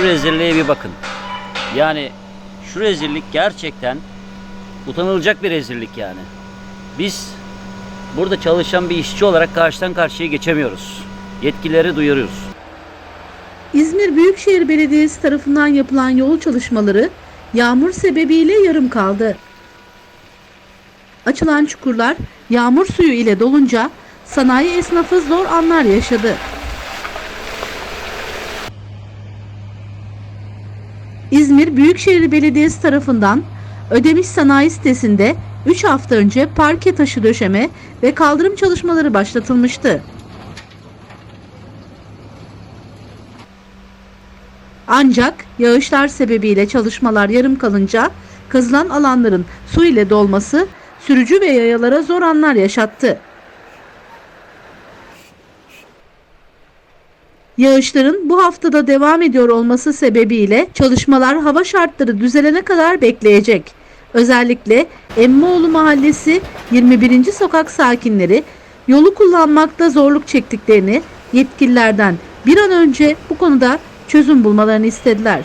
şu rezilliğe bir bakın. Yani şu rezillik gerçekten utanılacak bir rezillik yani. Biz burada çalışan bir işçi olarak karşıdan karşıya geçemiyoruz. Yetkilileri duyuruyoruz. İzmir Büyükşehir Belediyesi tarafından yapılan yol çalışmaları yağmur sebebiyle yarım kaldı. Açılan çukurlar yağmur suyu ile dolunca sanayi esnafı zor anlar yaşadı. İzmir Büyükşehir Belediyesi tarafından Ödemiş Sanayi sitesinde 3 hafta önce parke taşı döşeme ve kaldırım çalışmaları başlatılmıştı. Ancak yağışlar sebebiyle çalışmalar yarım kalınca kazılan alanların su ile dolması sürücü ve yayalara zor anlar yaşattı. Yağışların bu haftada devam ediyor olması sebebiyle çalışmalar hava şartları düzelene kadar bekleyecek. Özellikle Emmioğlu Mahallesi 21. sokak sakinleri yolu kullanmakta zorluk çektiklerini yetkililerden bir an önce bu konuda çözüm bulmalarını istediler.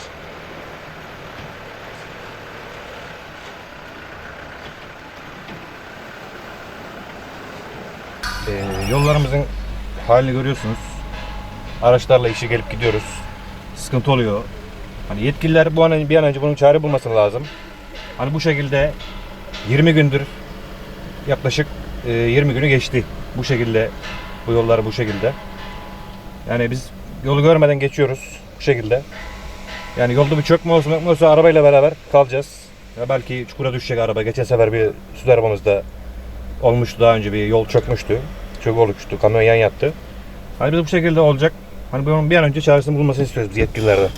Ee, yollarımızın halini görüyorsunuz. Araçlarla işe gelip gidiyoruz. Sıkıntı oluyor. Hani yetkililer bu an bir an önce bunun çare bulması lazım. Hani bu şekilde 20 gündür yaklaşık e, 20 günü geçti. Bu şekilde bu yollar bu şekilde. Yani biz yolu görmeden geçiyoruz bu şekilde. Yani yolda bir çökme olsun mu olsa arabayla beraber kalacağız. Ya belki çukura düşecek araba. Geçen sefer bir su arabamızda olmuştu daha önce bir yol çökmüştü. Çökü oluştu. Kamyon yan yattı. Hani biz bu şekilde olacak. Hani bunun bir an önce çaresini bulmasını istiyoruz biz yetkililerden.